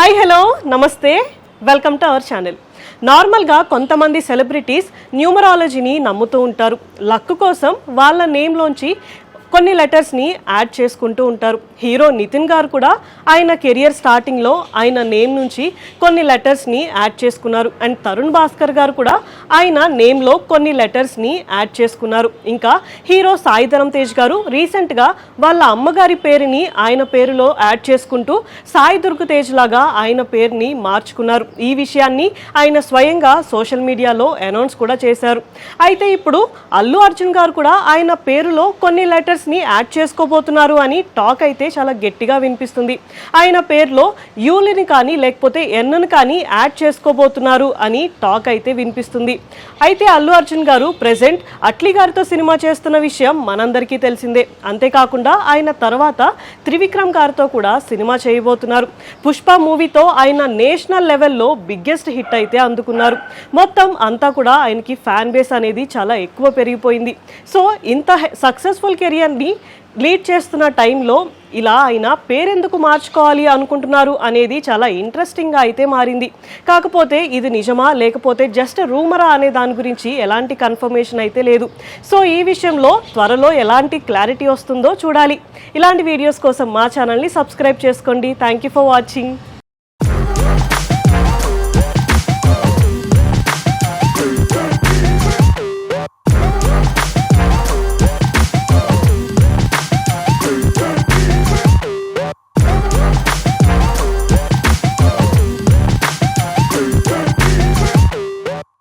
Hi hello నమస్తే welcome to our channel నార్మల్గా కొంతమంది సెలబ్రిటీస్ న్యూమరాలజీని నమ్ముతూ ఉంటారు. లక్ కోసం వాళ్ళ నేమ్లోంచి కొన్ని లెటర్స్ని యాడ్ చేసుకుంటూ ఉంటారు. హీరో నితిన్ గారు కూడా ఆయన కెరియర్ స్టార్టింగ్లో ఆయన నేమ్ నుంచి కొన్ని లెటర్స్ని యాడ్ చేసుకున్నారు. అండ్ తరుణ్ భాస్కర్ గారు కూడా ఆయన నేమ్లో కొన్ని లెటర్స్ని యాడ్ చేసుకున్నారు. ఇంకా హీరో సాయి తేజ్ గారు రీసెంట్గా వాళ్ళ అమ్మగారి పేరుని ఆయన పేరులో యాడ్ చేసుకుంటూ సాయి దుర్గ తేజ్ లాగా ఆయన పేరుని మార్చుకున్నారు. ఈ విషయాన్ని ఆయన స్వయంగా సోషల్ మీడియాలో అనౌన్స్ కూడా చేశారు. అయితే ఇప్పుడు అల్లు అర్జున్ గారు కూడా ఆయన పేరులో కొన్ని లెటర్స్ ని యాడ్ చేసుకోబోతున్నారు అని టాక్ అయితే చాలా గట్టిగా వినిపిస్తుంది. ఆయన పేర్లో యూలిని కానీ లేకపోతే ఎన్నను కానీ యాడ్ చేసుకోబోతున్నారు అని టాక్ అయితే వినిపిస్తుంది. అయితే అల్లు అర్జున్ గారు ప్రెసెంట్ అట్లీ గారితో సినిమా చేస్తున్న విషయం మనందరికీ తెలిసిందే. అంతేకాకుండా ఆయన తర్వాత త్రివిక్రమ్ గారితో కూడా సినిమా చేయబోతున్నారు. పుష్ప మూవీతో ఆయన నేషనల్ లెవెల్లో బిగ్గెస్ట్ హిట్ అయితే అందుకున్నారు. మొత్తం అంతా కూడా ఆయనకి ఫ్యాన్ బేస్ అనేది చాలా ఎక్కువ పెరిగిపోయింది. సో ఇంత సక్సెస్ఫుల్ కెరియర్ని లీడ్ చేస్తున్న టైంలో ఇలా ఆయన పేరెందుకు మార్చుకోవాలి అనుకుంటున్నారు అనేది చాలా ఇంట్రెస్టింగ్గా అయితే మారింది. కాకపోతే ఇది నిజమా? లేకపోతే జస్ట్ రూమరా అనే దాని గురించి ఎలాంటి కన్ఫర్మేషన్ అయితే లేదు. సో ఈ విషయంలో త్వరలో ఎలాంటి క్లారిటీ వస్తుందో చూడాలి. ఇలాంటి వీడియోస్ కోసం మా ఛానల్ని సబ్స్క్రైబ్ చేసుకోండి. Thank you for watching